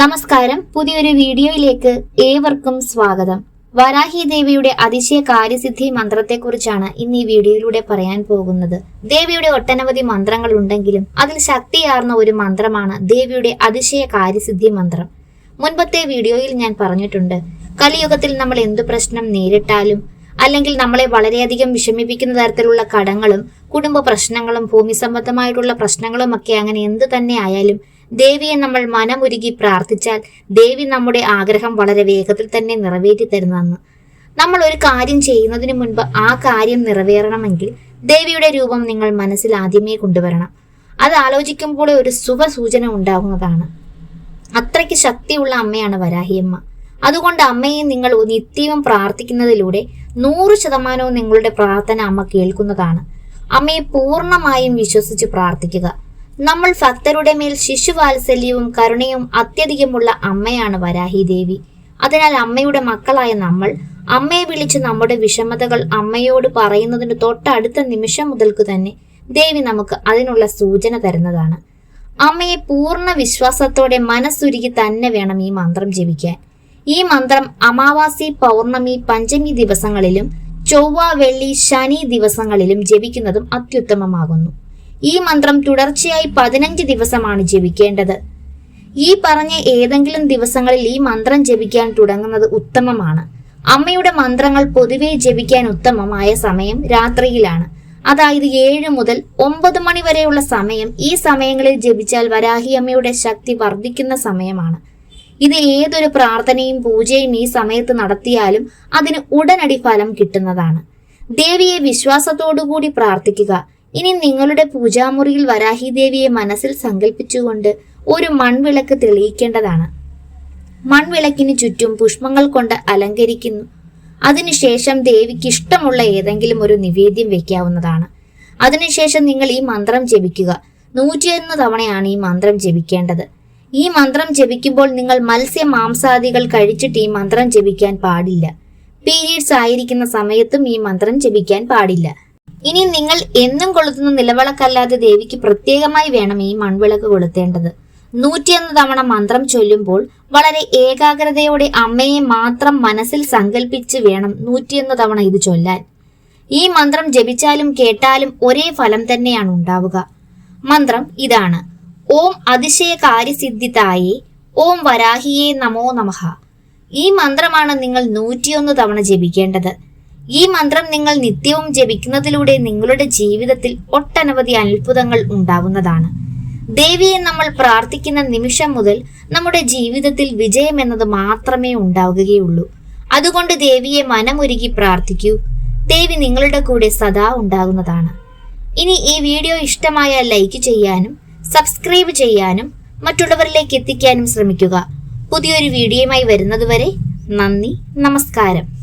നമസ്കാരം. പുതിയൊരു വീഡിയോയിലേക്ക് ഏവർക്കും സ്വാഗതം. വരാഹി ദേവിയുടെ അതിശയ കാര്യസിദ്ധി മന്ത്രത്തെക്കുറിച്ചാണ് ഇന്ന് ഈ വീഡിയോയിലൂടെ പറയാൻ പോകുന്നത്. ദേവിയുടെ ഒട്ടനവധി മന്ത്രങ്ങൾ ഉണ്ടെങ്കിലും അതിൽ ശക്തിയാർന്ന ഒരു മന്ത്രമാണ് ദേവിയുടെ അതിശയ കാര്യസിദ്ധി മന്ത്രം. മുൻപത്തെ വീഡിയോയിൽ ഞാൻ പറഞ്ഞിട്ടുണ്ട് കലിയുഗത്തിൽ നമ്മൾ എന്തു പ്രശ്നം നേരിട്ടാലും അല്ലെങ്കിൽ നമ്മളെ വളരെയധികം വിഷമിപ്പിക്കുന്ന തരത്തിലുള്ള കടങ്ങളും കുടുംബ പ്രശ്നങ്ങളും ഭൂമി സംബന്ധമായിട്ടുള്ള പ്രശ്നങ്ങളും ഒക്കെ അങ്ങനെ എന്ത് തന്നെ ആയാലും ദേവിയെ നമ്മൾ മനമുരുകി പ്രാർത്ഥിച്ചാൽ ദേവി നമ്മുടെ ആഗ്രഹം വളരെ വേഗത്തിൽ തന്നെ നിറവേറ്റി തരുന്നതെന്ന് നമ്മൾ ഒരു കാര്യം ചെയ്യുന്നതിന് മുൻപ് ആ കാര്യം നിറവേറണമെങ്കിൽ ദേവിയുടെ രൂപം നിങ്ങൾ മനസ്സിൽ ആദ്യമേ കൊണ്ടുവരണം. അത് ആലോചിക്കുമ്പോൾ ഒരു ശുഭസൂചന ഉണ്ടാകുന്നതാണ്. അത്രയ്ക്ക് ശക്തിയുള്ള അമ്മയാണ് വരാഹിയമ്മ. അതുകൊണ്ട് അമ്മയെ നിങ്ങൾ നിത്യവും പ്രാർത്ഥിക്കുന്നതിലൂടെ നൂറ് ശതമാനവും നിങ്ങളുടെ പ്രാർത്ഥന അമ്മ കേൾക്കുന്നതാണ്. അമ്മയെ പൂർണമായും വിശ്വസിച്ച് പ്രാർത്ഥിക്കുക. നമ്മൾ ഭക്തരുടെ മേൽ ശിശുവാത്സല്യവും കരുണയും അത്യധികമുള്ള അമ്മയാണ് വരാഹി ദേവി. അതിനാൽ അമ്മയുടെ മക്കളായ നമ്മൾ അമ്മയെ വിളിച്ച് നമ്മുടെ വിഷമതകൾ അമ്മയോട് പറയുന്നതിന് തൊട്ടടുത്ത നിമിഷം മുതൽക്ക് തന്നെ ദേവി നമുക്ക് അതിനുള്ള സൂചന തരുന്നതാണ്. അമ്മയെ പൂർണ വിശ്വാസത്തോടെ മനസ്സുരുകി തന്നെ വേണം ഈ മന്ത്രം ജപിക്കാൻ. ഈ മന്ത്രം അമാവാസി പൗർണമി പഞ്ചമി ദിവസങ്ങളിലും ചൊവ്വ വെള്ളി ശനി ദിവസങ്ങളിലും ജപിക്കുന്നതും അത്യുത്തമമാകുന്നു. ഈ മന്ത്രം തുടർച്ചയായി പതിനഞ്ച് ദിവസമാണ് ജപിക്കേണ്ടത്. ഈ പറഞ്ഞ ഏതെങ്കിലും ദിവസങ്ങളിൽ ഈ മന്ത്രം ജപിക്കാൻ തുടങ്ങുന്നത് ഉത്തമമാണ്. അമ്മയുടെ മന്ത്രങ്ങൾ പൊതുവെ ജപിക്കാൻ ഉത്തമമായ സമയം രാത്രിയിലാണ്. അതായത് ഏഴ് മുതൽ ഒമ്പത് മണി വരെയുള്ള സമയം ഈ സമയങ്ങളിൽ ജപിച്ചാൽ വരാഹി അമ്മയുടെ ശക്തി വർദ്ധിക്കുന്ന സമയമാണ്. ഇത് ഏതൊരു പ്രാർത്ഥനയും പൂജയും ഈ സമയത്ത് നടത്തിയാലും അതിന് ഉടനടി ഫലം കിട്ടുന്നതാണ്. ദേവിയെ വിശ്വാസത്തോടുകൂടി പ്രാർത്ഥിക്കുക. ഇനി നിങ്ങളുടെ പൂജാമുറിയിൽ വരാഹിദേവിയെ മനസ്സിൽ സങ്കല്പിച്ചുകൊണ്ട് ഒരു മൺവിളക്ക് തെളിയിക്കേണ്ടതാണ്. മൺവിളക്കിന് ചുറ്റും പുഷ്പങ്ങൾ കൊണ്ട് അലങ്കരിക്കുന്നു. അതിനുശേഷം ദേവിക്ക് ഇഷ്ടമുള്ള ഏതെങ്കിലും ഒരു നിവേദ്യം വെക്കാവുന്നതാണ്. അതിനുശേഷം നിങ്ങൾ ഈ മന്ത്രം ജപിക്കുക. നൂറ്റിയൊന്ന് തവണയാണ് ഈ മന്ത്രം ജപിക്കേണ്ടത്. ഈ മന്ത്രം ജപിക്കുമ്പോൾ നിങ്ങൾ മത്സ്യ മാംസാദികൾ കഴിച്ചിട്ട് ഈ മന്ത്രം ജപിക്കാൻ പാടില്ല. പീരീഡ്സ് ആയിരിക്കുന്ന സമയത്തും ഈ മന്ത്രം ജപിക്കാൻ പാടില്ല. ഇനി നിങ്ങൾ എന്നും കൊളുത്തുന്ന നിലവിളക്കല്ലാതെ ദേവിക്ക് പ്രത്യേകമായി വേണം ഈ മൺവിളക്ക് കൊളുത്തേണ്ടത്. നൂറ്റിയൊന്ന് തവണ മന്ത്രം ചൊല്ലുമ്പോൾ വളരെ ഏകാഗ്രതയോടെ അമ്മയെ മാത്രം മനസ്സിൽ സങ്കല്പിച്ച് വേണം നൂറ്റിയൊന്ന് തവണ ഇത് ചൊല്ലാൻ. ഈ മന്ത്രം ജപിച്ചാലും കേട്ടാലും ഒരേ ഫലം തന്നെയാണ് ഉണ്ടാവുക. മന്ത്രം ഇതാണ്. ഓം അതിശയ കാര്യസിദ്ധിതായേ ഓം വരാഹിയേ നമോ നമഹ ഈ മന്ത്രമാണ് നിങ്ങൾ നൂറ്റിയൊന്ന് തവണ ജപിക്കേണ്ടത്. ഈ മന്ത്രം നിങ്ങൾ നിത്യവും ജപിക്കുന്നതിലൂടെ നിങ്ങളുടെ ജീവിതത്തിൽ ഒട്ടനവധി അത്ഭുതങ്ങൾ ഉണ്ടാവുന്നതാണ്. ദേവിയെ നമ്മൾ പ്രാർത്ഥിക്കുന്ന നിമിഷം മുതൽ നമ്മുടെ ജീവിതത്തിൽ വിജയം എന്നത് മാത്രമേ ഉണ്ടാവുകയുള്ളൂ. അതുകൊണ്ട് ദേവിയെ മനമൊരുക്കി പ്രാർത്ഥിക്കൂ. ദേവി നിങ്ങളുടെ കൂടെ സദാ ഉണ്ടാകുന്നതാണ്. ഇനി ഈ വീഡിയോ ഇഷ്ടമായ ലൈക്ക് ചെയ്യാനും സബ്സ്ക്രൈബ് ചെയ്യാനും മറ്റുള്ളവരിലേക്ക് എത്തിക്കാനും ശ്രമിക്കുക. പുതിയൊരു വീഡിയോയുമായി വരുന്നതുവരെ നന്ദി നമസ്കാരം.